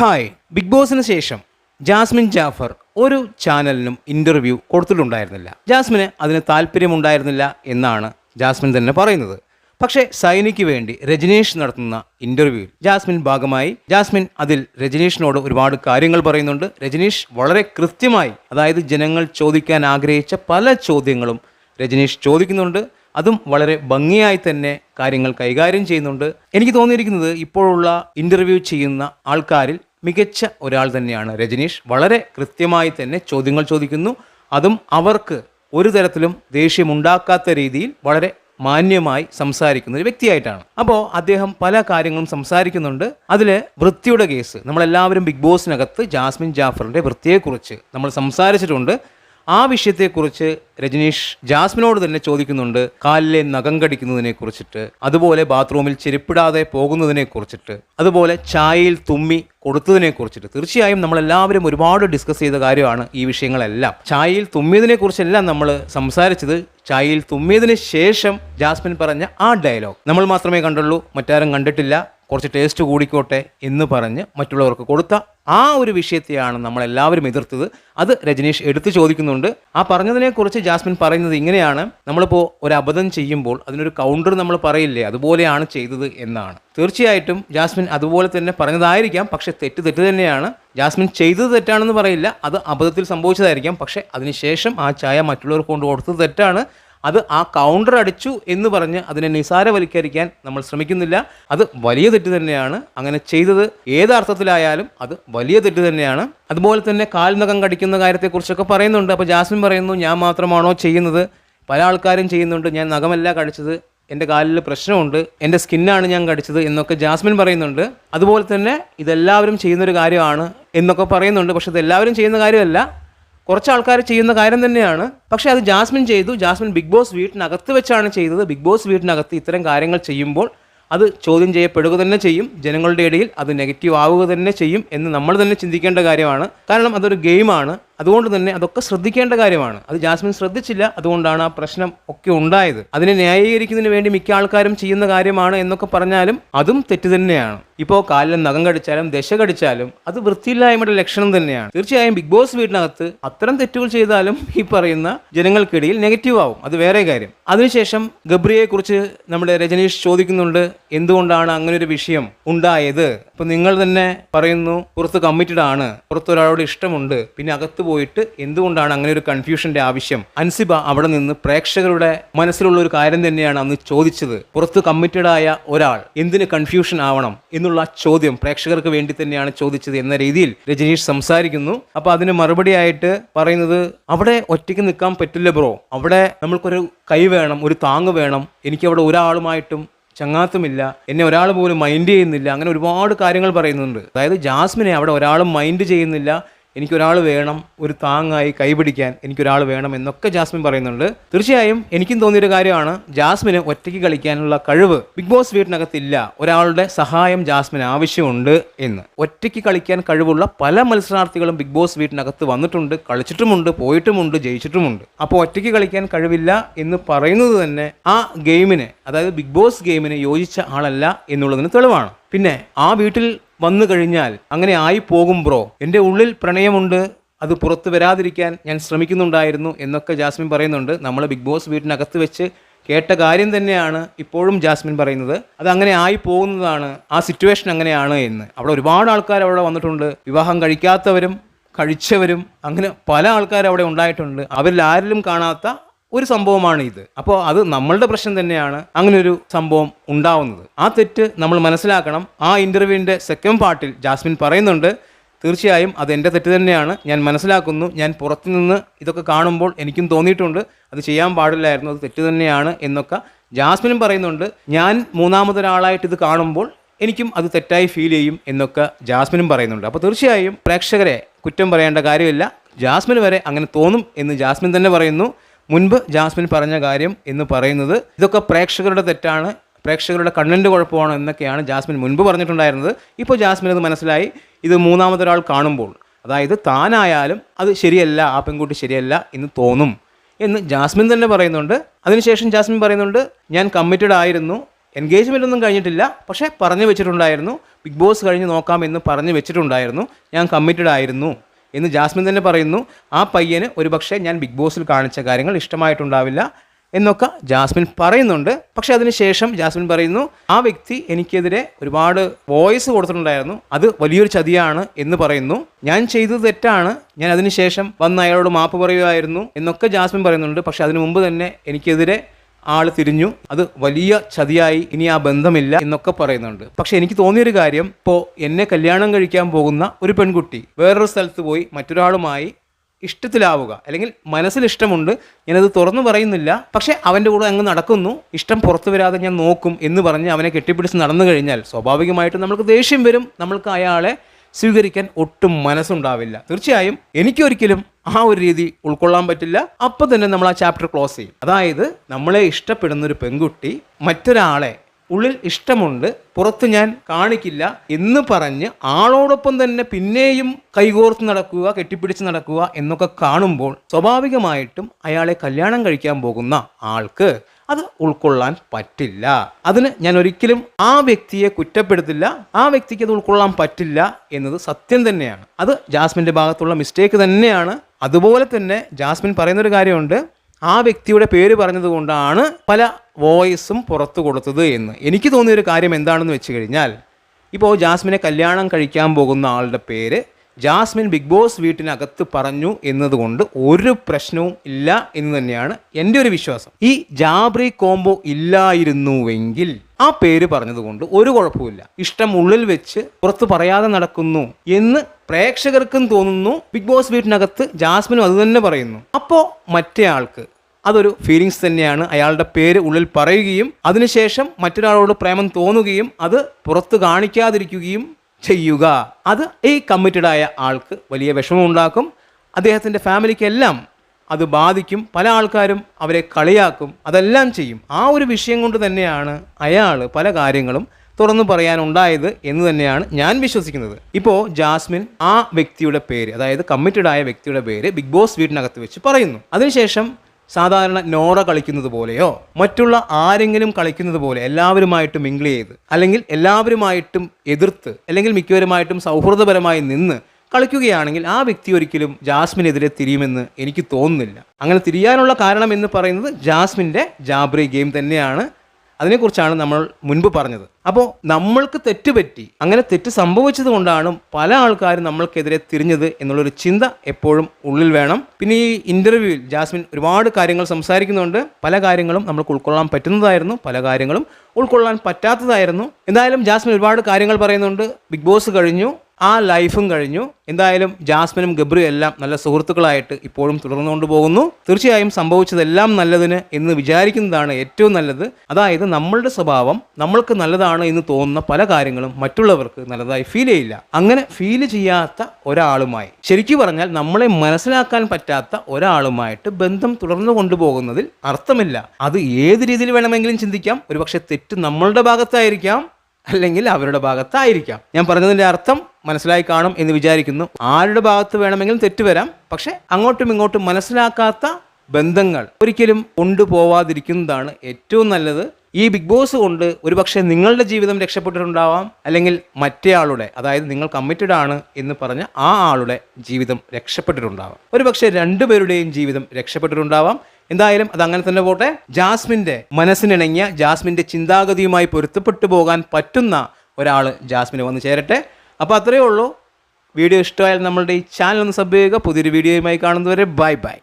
Hi. Big ബോസിന് ശേഷം Jasmine Jafar ഒരു ചാനലിനും ഇന്റർവ്യൂ കൊടുത്തിട്ടുണ്ടായിരുന്നില്ല. ജാസ്മിന് അതിന് താല്പര്യമുണ്ടായിരുന്നില്ല എന്നാണ് ജാസ്മിൻ തന്നെ പറയുന്നത്. പക്ഷേ സൈനിക്ക് വേണ്ടി രജനീഷ് നടത്തുന്ന ഇന്റർവ്യൂവിൽ ജാസ്മിൻ ഭാഗമായി. ജാസ്മിൻ അതിൽ രജനീഷിനോട് ഒരുപാട് കാര്യങ്ങൾ പറയുന്നുണ്ട്. രജനീഷ് വളരെ കൃത്യമായി അതായത് ജനങ്ങൾ ചോദിക്കാൻ ആഗ്രഹിച്ച പല ചോദ്യങ്ങളും രജനീഷ് ചോദിക്കുന്നുണ്ട്. അതും വളരെ ഭംഗിയായി തന്നെ കാര്യങ്ങൾ കൈകാര്യം ചെയ്യുന്നുണ്ട്. എനിക്ക് തോന്നിയിരിക്കുന്നത് ഇപ്പോഴുള്ള ഇന്റർവ്യൂ ചെയ്യുന്ന ആൾക്കാരിൽ മികച്ച ഒരാൾ തന്നെയാണ് രജനീഷ്. വളരെ കൃത്യമായി തന്നെ ചോദ്യങ്ങൾ ചോദിക്കുന്നു. അതും അവർക്ക് ഒരു തരത്തിലും ദേഷ്യമുണ്ടാക്കാത്ത രീതിയിൽ വളരെ മാന്യമായി സംസാരിക്കുന്ന ഒരു വ്യക്തിയായിട്ടാണ്. അപ്പോൾ അദ്ദേഹം പല കാര്യങ്ങളും സംസാരിക്കുന്നുണ്ട്. അതിൽ വൃത്തിയുടെ കേസ് നമ്മളെല്ലാവരും ബിഗ് ബോസിനകത്ത് ജാസ്മിൻ ജാഫറിന്റെ വൃത്തിയെക്കുറിച്ച് നമ്മൾ സംസാരിച്ചിട്ടുണ്ട്. ആ വിഷയത്തെക്കുറിച്ച് രജനീഷ് ജാസ്മിനോട് തന്നെ ചോദിക്കുന്നുണ്ട്. കാലിലെ നഖം കടിക്കുന്നതിനെ കുറിച്ചിട്ട് അതുപോലെ ബാത്റൂമിൽ ചെരുപ്പിടാതെ പോകുന്നതിനെ കുറിച്ചിട്ട് അതുപോലെ ചായയിൽ തുമ്മി കൊടുത്തതിനെ കുറിച്ചിട്ട്. തീർച്ചയായും നമ്മളെല്ലാവരും ഒരുപാട് ഡിസ്കസ് ചെയ്ത കാര്യമാണ് ഈ വിഷയങ്ങളെല്ലാം. ചായയിൽ തുമ്മിയതിനെ കുറിച്ചെല്ലാം നമ്മൾ സംസാരിച്ചത് ചായയിൽ തുമ്മിയതിന് ശേഷം ജാസ്മിൻ പറഞ്ഞ ആ ഡയലോഗ് നമ്മൾ മാത്രമേ കണ്ടുള്ളൂ മറ്റാരും കണ്ടിട്ടില്ല. കുറച്ച് ടേസ്റ്റ് കൂടിക്കോട്ടെ എന്ന് പറഞ്ഞ് മറ്റുള്ളവർക്ക് കൊടുത്ത ആ ഒരു വിഷയത്തെയാണ് നമ്മളെല്ലാവരും എതിർത്തത്. അത് രജനീഷ് എടുത്തു ചോദിക്കുന്നുണ്ട്. ആ പറഞ്ഞതിനെക്കുറിച്ച് ജാസ്മിൻ പറയുന്നത് ഇങ്ങനെയാണ്. നമ്മളിപ്പോൾ ഒരു അബദ്ധം ചെയ്യുമ്പോൾ അതിനൊരു കൗണ്ടർ നമ്മൾ പറയില്ലേ? അതുപോലെയാണ് ചെയ്തത് എന്നാണ്. തീർച്ചയായിട്ടും ജാസ്മിൻ അതുപോലെ തന്നെ പറഞ്ഞതായിരിക്കാം. പക്ഷേ തെറ്റ് തെറ്റ് തന്നെയാണ്. ജാസ്മിൻ ചെയ്തത് തെറ്റാണെന്ന് പറയില്ല. അത് അബദ്ധത്തിൽ സംഭവിച്ചതായിരിക്കാം. പക്ഷേ അതിനുശേഷം ആ ചായ മറ്റുള്ളവർക്ക് കൊണ്ട് കൊടുത്തത് തെറ്റാണ്. അത് ആ കൗണ്ടർ അടിച്ചു എന്ന് പറഞ്ഞ് അതിനെ നിസാരവൽക്കരിക്കാൻ നമ്മൾ ശ്രമിക്കുന്നില്ല. അത് വലിയ തെറ്റ് തന്നെയാണ്. അങ്ങനെ ചെയ്തത് ഏതർത്ഥത്തിലായാലും അത് വലിയ തെറ്റ് തന്നെയാണ്. അതുപോലെ തന്നെ കാൽനഖം കടിക്കുന്ന കാര്യത്തെക്കുറിച്ചൊക്കെ പറയുന്നുണ്ട്. അപ്പോൾ ജാസ്മിൻ പറയുന്നു ഞാൻ മാത്രമാണോ ചെയ്യുന്നത്? പല ആൾക്കാരും ചെയ്യുന്നുണ്ട്. ഞാൻ നഖമല്ല കടിച്ചത്. എന്റെ കാലിൽ പ്രശ്നമുണ്ട്. എന്റെ സ്കിന്നാണ് ഞാൻ കടിച്ചത്. എന്നൊക്കെ ജാസ്മിൻ പറയുന്നുണ്ട്. അതുപോലെ തന്നെ ഇതെല്ലാവരും ചെയ്യുന്നൊരു കാര്യമാണ് എന്നൊക്കെ പറയുന്നുണ്ട്. പക്ഷെ ഇതെല്ലാവരും ചെയ്യുന്ന കാര്യമല്ല. കുറച്ച് ആൾക്കാർ ചെയ്യുന്ന കാര്യം തന്നെയാണ്. പക്ഷേ അത് ജാസ്മിൻ ചെയ്തു. ജാസ്മിൻ ബിഗ് ബോസ് വീട്ടിനകത്ത് വെച്ചാണ് ചെയ്തത്. ബിഗ് ബോസ് വീട്ടിനകത്ത് ഇത്തരം കാര്യങ്ങൾ ചെയ്യുമ്പോൾ അത് ചോദ്യം ചെയ്യപ്പെടുക തന്നെ ചെയ്യും. ജനങ്ങളുടെ ഇടയിൽ അത് നെഗറ്റീവ് ആവുക തന്നെ ചെയ്യും എന്ന് നമ്മൾ തന്നെ ചിന്തിക്കേണ്ട കാര്യമാണ്. കാരണം അതൊരു ഗെയിമാണ്. അതുകൊണ്ട് തന്നെ അതൊക്കെ ശ്രദ്ധിക്കേണ്ട കാര്യമാണ്. അത് ജാസ്മിൻ ശ്രദ്ധിച്ചില്ല. അതുകൊണ്ടാണ് ആ പ്രശ്നം ഒക്കെ ഉണ്ടായത്. അതിനെ ന്യായീകരിക്കുന്നതിന് വേണ്ടി മിക്ക ആൾക്കാരും ചെയ്യുന്ന കാര്യമാണ് എന്നൊക്കെ പറഞ്ഞാലും അതും തെറ്റ് തന്നെയാണ്. ഇപ്പോൾ കാലിൽ നഖം കടിച്ചാലും ദശ കടിച്ചാലും അത് വൃത്തിയില്ലായ്മയുടെ ലക്ഷണം തന്നെയാണ്. തീർച്ചയായും ബിഗ് ബോസ് വീടിനകത്ത് അത്തരം തെറ്റുകൾ ചെയ്താലും ഈ പറയുന്ന ജനങ്ങൾക്കിടയിൽ നെഗറ്റീവ് ആവും. അത് വേറെ കാര്യം. അതിനുശേഷം ഗബ്രിയെ കുറിച്ച് നമ്മുടെ രജനീഷ് ചോദിക്കുന്നുണ്ട് എന്തുകൊണ്ടാണ് അങ്ങനെ ഒരു വിഷയം ഉണ്ടായത്? ഇപ്പം നിങ്ങൾ തന്നെ പറയുന്നു പുറത്ത് കമ്മിറ്റഡ് ആണ്. പുറത്ത് ഒരാളോട് ഇഷ്ടമുണ്ട്. പിന്നെ അകത്ത് പോയിട്ട് എന്തുകൊണ്ടാണ് അങ്ങനെ ഒരു കൺഫ്യൂഷന്റെ ആവശ്യം? അൻസിബ അവിടെ നിന്ന് പ്രേക്ഷകരുടെ മനസ്സിലുള്ള ഒരു കാര്യം തന്നെയാണ് അന്ന് ചോദിച്ചത്. പുറത്ത് കമ്മിറ്റഡ് ആയ ഒരാൾ എന്തിന് കൺഫ്യൂഷൻ ആവണം എന്നുള്ള ചോദ്യം പ്രേക്ഷകർക്ക് വേണ്ടി തന്നെയാണ് ചോദിച്ചത് എന്ന രീതിയിൽ രജനീഷ് സംസാരിക്കുന്നു. അപ്പൊ അതിന് മറുപടി ആയിട്ട് പറയുന്നത് അവിടെ ഒറ്റയ്ക്ക് നിൽക്കാൻ പറ്റില്ല ബ്രോ. അവിടെ നമ്മൾക്കൊരു കൈ വേണം ഒരു താങ്ങ് വേണം. എനിക്ക് അവിടെ ഒരാളുമായിട്ടും ചങ്ങാത്തുമില്ല. എന്നെ ഒരാൾ പോലും മൈൻഡ് ചെയ്യുന്നില്ല. അങ്ങനെ ഒരുപാട് കാര്യങ്ങൾ പറയുന്നുണ്ട്. അതായത് ജാസ്മിനെ അവിടെ ഒരാളും മൈൻഡ് ചെയ്യുന്നില്ല. എനിക്കൊരാൾ വേണം ഒരു താങ്ങായി കൈപിടിക്കാൻ എനിക്കൊരാൾ വേണം എന്നൊക്കെ ജാസ്മിൻ പറയുന്നുണ്ട്. തീർച്ചയായും എനിക്കും തോന്നിയൊരു കാര്യമാണ് ജാസ്മിന് ഒറ്റയ്ക്ക് കളിക്കാനുള്ള കഴിവ് ബിഗ് ബോസ് വീട്ടിനകത്തില്ല. ഒരാളുടെ സഹായം ജാസ്മിന് ആവശ്യമുണ്ട് എന്ന്. ഒറ്റയ്ക്ക് കളിക്കാൻ കഴിവുള്ള പല മത്സരാർത്ഥികളും ബിഗ് ബോസ് വീട്ടിനകത്ത് വന്നിട്ടുണ്ട് കളിച്ചിട്ടുമുണ്ട് പോയിട്ടുമുണ്ട് ജയിച്ചിട്ടുമുണ്ട്. അപ്പോൾ ഒറ്റയ്ക്ക് കളിക്കാൻ കഴിവില്ല എന്ന് പറയുന്നത് തന്നെ ആ ഗെയിമിന് അതായത് ബിഗ് ബോസ് ഗെയിമിന് യോജിച്ച ആളല്ല എന്നുള്ളതിന് തെളിവാണ്. പിന്നെ ആ വീട്ടിൽ വന്നു കഴിഞ്ഞാൽ അങ്ങനെ ആയി പോകും ബ്രോ. എന്റെ ഉള്ളിൽ പ്രണയമുണ്ട്. അത് പുറത്തു വരാതിരിക്കാൻ ഞാൻ ശ്രമിക്കുന്നുണ്ടായിരുന്നു എന്നൊക്കെ ജാസ്മിൻ പറയുന്നുണ്ട്. നമ്മൾ ബിഗ് ബോസ് വീട്ടിനകത്ത് വെച്ച് കേട്ട കാര്യം തന്നെയാണ് ഇപ്പോഴും ജാസ്മിൻ പറയുന്നത്. അത് അങ്ങനെ ആയി പോകുന്നതാണ്. ആ സിറ്റുവേഷൻ അങ്ങനെയാണ് എന്ന്. അവിടെ ഒരുപാട് ആൾക്കാർ അവിടെ വന്നിട്ടുണ്ട്. വിവാഹം കഴിക്കാത്തവരും കഴിച്ചവരും അങ്ങനെ പല ആൾക്കാർ അവിടെ ഉണ്ടായിട്ടുണ്ട്. അവരിൽ ആരിലും കാണാത്ത ഒരു സംഭവമാണ് ഇത്. അപ്പോൾ അത് നമ്മളുടെ പ്രശ്നം തന്നെയാണ് അങ്ങനെ ഒരു സംഭവം ഉണ്ടാവുന്നത്. ആ തെറ്റ് നമ്മൾ മനസ്സിലാക്കണം. ആ ഇന്റർവ്യൂവിന്റെ സെക്കൻഡ് പാർട്ടിൽ ജാസ്മിൻ പറയുന്നുണ്ട്. തീർച്ചയായും അത് എന്റെ തെറ്റ് തന്നെയാണ്. ഞാൻ മനസ്സിലാക്കുന്നു. ഞാൻ പുറത്തുനിന്ന് ഇതൊക്കെ കാണുമ്പോൾ എനിക്കും തോന്നിയിട്ടുണ്ട്. അത് ചെയ്യാൻ പാടില്ലായിരുന്നു. അത് തെറ്റ് തന്നെയാണ് എന്നൊക്കെ ജാസ്മിനും പറയുന്നുണ്ട്. ഞാൻ മൂന്നാമതൊരാളായിട്ട് ഇത് കാണുമ്പോൾ എനിക്കും അത് തെറ്റായി ഫീൽ ചെയ്യും എന്നൊക്കെ ജാസ്മിനും പറയുന്നുണ്ട്. അപ്പോൾ തീർച്ചയായും പ്രേക്ഷകരെ കുറ്റം പറയേണ്ട കാര്യമില്ല. ജാസ്മിൻ വരെ അങ്ങനെ തോന്നും എന്ന് ജാസ്മിൻ തന്നെ പറയുന്നു. മുൻപ് ജാസ്മിൻ പറഞ്ഞ കാര്യം എന്ന് പറയുന്നത് ഇതൊക്കെ പ്രേക്ഷകരുടെ തെറ്റാണ്. പ്രേക്ഷകരുടെ കണ്ണിന്റെ കുഴപ്പമാണ് എന്നൊക്കെയാണ് ജാസ്മിൻ മുൻപ് പറഞ്ഞിട്ടുണ്ടായിരുന്നത്. ഇപ്പോൾ ജാസ്മിൻ അത് മനസ്സിലായി. ഇത് മൂന്നാമതൊരാൾ കാണുമ്പോൾ അതായത് താനായാലും അത് ശരിയല്ല ആ പെൺകുട്ടി ശരിയല്ല എന്ന് തോന്നും എന്ന് ജാസ്മിൻ തന്നെ പറയുന്നുണ്ട്. അതിനുശേഷം ജാസ്മിൻ പറയുന്നുണ്ട് ഞാൻ കമ്മിറ്റഡ് ആയിരുന്നു. എൻഗേജ്മെന്റ് ഒന്നും കഴിഞ്ഞിട്ടില്ല. പക്ഷേ പറഞ്ഞു വെച്ചിട്ടുണ്ടായിരുന്നു. ബിഗ് ബോസ് കഴിഞ്ഞ് നോക്കാം എന്ന് പറഞ്ഞു വെച്ചിട്ടുണ്ടായിരുന്നു. ഞാൻ കമ്മിറ്റഡ് ആയിരുന്നു. എന്ന് ജാസ്മിൻ തന്നെ പറയുന്നു ആ പയ്യന് ഒരുപക്ഷെ ഞാൻ ബിഗ് ബോസിൽ കാണിച്ച കാര്യങ്ങൾ ഇഷ്ടമായിട്ടുണ്ടാവില്ല എന്നൊക്കെ ജാസ്മിൻ പറയുന്നുണ്ട്. പക്ഷെ അതിനുശേഷം ജാസ്മിൻ പറയുന്നു ആ വ്യക്തി എനിക്കെതിരെ ഒരുപാട് വോയിസ് കൊടുത്തിട്ടുണ്ടായിരുന്നു അത് വലിയൊരു ചതിയാണ് എന്ന് പറയുന്നു. ഞാൻ ചെയ്തത് തെറ്റാണ് ഞാൻ അതിനുശേഷം വന്ന് അയാളോട് മാപ്പ് പറയുമായിരുന്നു എന്നൊക്കെ ജാസ്മിൻ പറയുന്നുണ്ട്. പക്ഷെ അതിനു മുമ്പ് തന്നെ എനിക്കെതിരെ ആൾ തിരിഞ്ഞു. അത് വലിയ ചതിയായി ഇനി ആ ബന്ധമില്ല എന്നൊക്കെ പറയുന്നുണ്ട്. പക്ഷെ എനിക്ക് തോന്നിയൊരു കാര്യം ഇപ്പോൾ എന്നെ കല്യാണം കഴിക്കാൻ പോകുന്ന ഒരു പെൺകുട്ടി വേറൊരു സ്ഥലത്ത് പോയി മറ്റൊരാളുമായി ഇഷ്ടത്തിലാവുക. അല്ലെങ്കിൽ മനസ്സിൽ ഇഷ്ടമുണ്ട്. ഞാനത് തുറന്നു പറയുന്നില്ല. പക്ഷെ അവന്റെ കൂടെ അങ്ങ് നടക്കുന്നു. ഇഷ്ടം പുറത്തു വരാതെ ഞാൻ നോക്കും എന്ന് പറഞ്ഞ് അവനെ കെട്ടിപ്പിടിച്ച് നടന്നു കഴിഞ്ഞാൽ സ്വാഭാവികമായിട്ടും നമ്മൾക്ക് ദേഷ്യം വരും. നമ്മൾക്ക് അയാളെ സ്വീകരിക്കാൻ ഒട്ടും മനസ്സുണ്ടാവില്ല. തീർച്ചയായും എനിക്കൊരിക്കലും ആ ഒരു രീതി ഉൾക്കൊള്ളാൻ പറ്റില്ല. അപ്പൊ തന്നെ നമ്മൾ ആ ചാപ്റ്റർ ക്ലോസ് ചെയ്യും. അതായത് നമ്മളെ ഇഷ്ടപ്പെടുന്ന ഒരു പെൺകുട്ടി മറ്റൊരാളെ ഉള്ളിൽ ഇഷ്ടമുണ്ട് പുറത്ത് ഞാൻ കാണിക്കില്ല എന്ന് പറഞ്ഞ് ആളോടൊപ്പം തന്നെ പിന്നെയും കൈകോർത്ത് നടക്കുക കെട്ടിപ്പിടിച്ച് നടക്കുക എന്നൊക്കെ കാണുമ്പോൾ സ്വാഭാവികമായിട്ടും അയാളെ കല്യാണം കഴിക്കാൻ പോകുന്ന ആൾക്ക് അത് ഉൾക്കൊള്ളാൻ പറ്റില്ല. അതിന് ഞാൻ ഒരിക്കലും ആ വ്യക്തിയെ കുറ്റപ്പെടുത്തില്ല. ആ വ്യക്തിക്ക് അത് ഉൾക്കൊള്ളാൻ പറ്റില്ല എന്നത് സത്യം തന്നെയാണ്. അത് ജാസ്മിന്റെ ഭാഗത്തുള്ള മിസ്റ്റേക്ക് തന്നെയാണ്. അതുപോലെ തന്നെ ജാസ്മിൻ പറയുന്നൊരു കാര്യമുണ്ട്. ആ വ്യക്തിയുടെ പേര് പറഞ്ഞതുകൊണ്ടാണ് പല വോയിസും പുറത്തു കൊടുത്തത് എന്ന്. എനിക്ക് തോന്നിയൊരു കാര്യം എന്താണെന്ന് വെച്ച് കഴിഞ്ഞാൽ ഇപ്പോൾ ജാസ്മിനെ കല്യാണം കഴിക്കാൻ പോകുന്ന ആളുടെ പേര് ജാസ്മിൻ ബിഗ് ബോസ് വീട്ടിനകത്ത് പറഞ്ഞു എന്നതുകൊണ്ട് ഒരു പ്രശ്നവും ഇല്ല എന്ന് തന്നെയാണ് എന്റെ ഒരു വിശ്വാസം. ഈ ജാബ്രി കോംബോ ഇല്ലായിരുന്നുവെങ്കിൽ ആ പേര് പറഞ്ഞതുകൊണ്ട് ഒരു കുഴപ്പമില്ല ഇഷ്ടം ഉള്ളിൽ വെച്ച് പുറത്ത് പറയാതെ നടക്കുന്നു എന്ന് പ്രേക്ഷകർക്കും തോന്നുന്നു. ബിഗ് ബോസ് വീട്ടിനകത്ത് ജാസ്മിനും അത് തന്നെ പറയുന്നു. അപ്പോൾ മറ്റേ ആൾക്ക് അതൊരു ഫീലിങ്സ് തന്നെയാണ്. അയാളുടെ പേര് ഉള്ളിൽ പറയുകയും അതിനുശേഷം മറ്റൊരാളോട് പ്രേമം തോന്നുകയും അത് പുറത്ത് കാണിക്കാതിരിക്കുകയും ചെയ്യുക. അത് ഈ കമ്മിറ്റഡായ ആൾക്ക് വലിയ വിഷമമുണ്ടാക്കും. അദ്ദേഹത്തിന്റെ ഫാമിലിക്കെല്ലാം അത് ബാധിക്കും. പല ആൾക്കാരും അവരെ കളിയാക്കും. അതെല്ലാം ചെയ്യും. ആ ഒരു വിഷയം കൊണ്ട് തന്നെയാണ് അയാൾ പല കാര്യങ്ങളും തുറന്നു പറയാനുണ്ടായത് എന്ന് തന്നെയാണ് ഞാൻ വിശ്വസിക്കുന്നത്. ഇപ്പോൾ ജാസ്മിൻ ആ വ്യക്തിയുടെ പേര് അതായത് കമ്മിറ്റഡ് ആയ വ്യക്തിയുടെ പേര് ബിഗ് ബോസ് വീടിനകത്ത് വെച്ച് പറയുന്നു. അതിനുശേഷം സാധാരണ നോറ കളിക്കുന്നത് പോലെയോ മറ്റുള്ള ആരെങ്കിലും കളിക്കുന്നത് പോലെ എല്ലാവരുമായിട്ടും മിങ്കിൾ ചെയ്ത് അല്ലെങ്കിൽ എല്ലാവരുമായിട്ടും എതിർത്ത് അല്ലെങ്കിൽ മിക്കവരുമായിട്ടും സൗഹൃദപരമായി നിന്ന് കളിക്കുകയാണെങ്കിൽ ആ വ്യക്തി ഒരിക്കലും ജാസ്മിനെതിരെ തിരിയുമെന്ന് എനിക്ക് തോന്നുന്നില്ല. അങ്ങനെ തിരിയാനുള്ള കാരണം എന്ന് പറയുന്നത് ജാസ്മിന്റെ ജാബ്രി ഗെയിം തന്നെയാണ്. അതിനെക്കുറിച്ചാണ് നമ്മൾ മുൻപ് പറഞ്ഞത്. അപ്പോൾ നമ്മൾക്ക് തെറ്റുപറ്റി അങ്ങനെ തെറ്റ് സംഭവിച്ചത് കൊണ്ടാണ് പല ആൾക്കാരും നമ്മൾക്കെതിരെ തിരിഞ്ഞത് എന്നുള്ളൊരു ചിന്ത എപ്പോഴും ഉള്ളിൽ വേണം. പിന്നെ ഈ ഇന്റർവ്യൂവിൽ ജാസ്മിൻ ഒരുപാട് കാര്യങ്ങൾ സംസാരിക്കുന്നുണ്ട്. പല കാര്യങ്ങളും നമ്മൾക്ക് ഉൾക്കൊള്ളാൻ പറ്റുന്നതായിരുന്നു. പല കാര്യങ്ങളും ഉൾക്കൊള്ളാൻ പറ്റാത്തതായിരുന്നു. എന്തായാലും ജാസ്മിൻ ഒരുപാട് കാര്യങ്ങൾ പറയുന്നുണ്ട്. ബിഗ് ബോസ് കഴിഞ്ഞു. ആ ലൈഫും കഴിഞ്ഞു. എന്തായാലും ജാസ്മിനും ഗബ്രിയും എല്ലാം നല്ല സുഹൃത്തുക്കളായിട്ട് ഇപ്പോഴും തുടർന്നുകൊണ്ട് പോകുന്നു. തീർച്ചയായും സംഭവിച്ചതെല്ലാം നല്ലതിന് എന്ന് വിചാരിക്കുന്നതാണ് ഏറ്റവും നല്ലത്. അതായത് നമ്മളുടെ സ്വഭാവം നമ്മൾക്ക് നല്ലതാണ് എന്ന് തോന്നുന്ന പല കാര്യങ്ങളും മറ്റുള്ളവർക്ക് നല്ലതായി ഫീൽ ചെയ്യില്ല. അങ്ങനെ ഫീൽ ചെയ്യാത്ത ഒരാളുമായി ശരിക്കു പറഞ്ഞാൽ നമ്മളെ മനസ്സിലാക്കാൻ പറ്റാത്ത ഒരാളുമായിട്ട് ബന്ധം തുടർന്നു കൊണ്ടുപോകുന്നതിൽ അർത്ഥമില്ല. അത് ഏത് രീതിയിൽ വേണമെങ്കിലും ചിന്തിക്കാം. ഒരുപക്ഷെ തെറ്റ് നമ്മളുടെ ഭാഗത്തായിരിക്കാം. അല്ലെങ്കിൽ അവരുടെ ഭാഗത്തായിരിക്കാം. ഞാൻ പറഞ്ഞതിന്റെ അർത്ഥം മനസ്സിലായി കാണും എന്ന് വിചാരിക്കുന്നു. ആരുടെ ഭാഗത്ത് വേണമെങ്കിലും തെറ്റ് വരാം. പക്ഷെ അങ്ങോട്ടും ഇങ്ങോട്ടും മനസ്സിലാക്കാത്ത ബന്ധങ്ങൾ ഒരിക്കലും കൊണ്ടുപോവാതിരിക്കുന്നതാണ് ഏറ്റവും നല്ലത്. ഈ ബിഗ് ബോസ് കൊണ്ട് ഒരുപക്ഷെ നിങ്ങളുടെ ജീവിതം രക്ഷപ്പെട്ടിട്ടുണ്ടാവാം. അല്ലെങ്കിൽ മറ്റേ ആളുടെ അതായത് നിങ്ങൾ കമ്മിറ്റഡ് ആണ് എന്ന് പറഞ്ഞ ആ ആളുടെ ജീവിതം രക്ഷപ്പെട്ടിട്ടുണ്ടാവാം. ഒരുപക്ഷെ രണ്ടുപേരുടെയും ജീവിതം രക്ഷപ്പെട്ടിട്ടുണ്ടാവാം. എന്തായാലും അത് അങ്ങനെ തന്നെ പോട്ടെ. ജാസ്മിന്റെ മനസ്സിനിണങ്ങിയ ജാസ്മിന്റെ ചിന്താഗതിയുമായി പൊരുത്തപ്പെട്ടു പോകാൻ പറ്റുന്ന ഒരാൾ ജാസ്മിന് വന്ന് ചേരട്ടെ. അപ്പോൾ അത്രയേ ഉള്ളൂ. വീഡിയോ ഇഷ്ടമായാൽ നമ്മളുടെ ഈ ചാനൽ ഒന്ന് സബ് ചെയ്യുക. പുതിയൊരു വീഡിയോയുമായി കാണുന്നവരെ ബൈ ബൈ.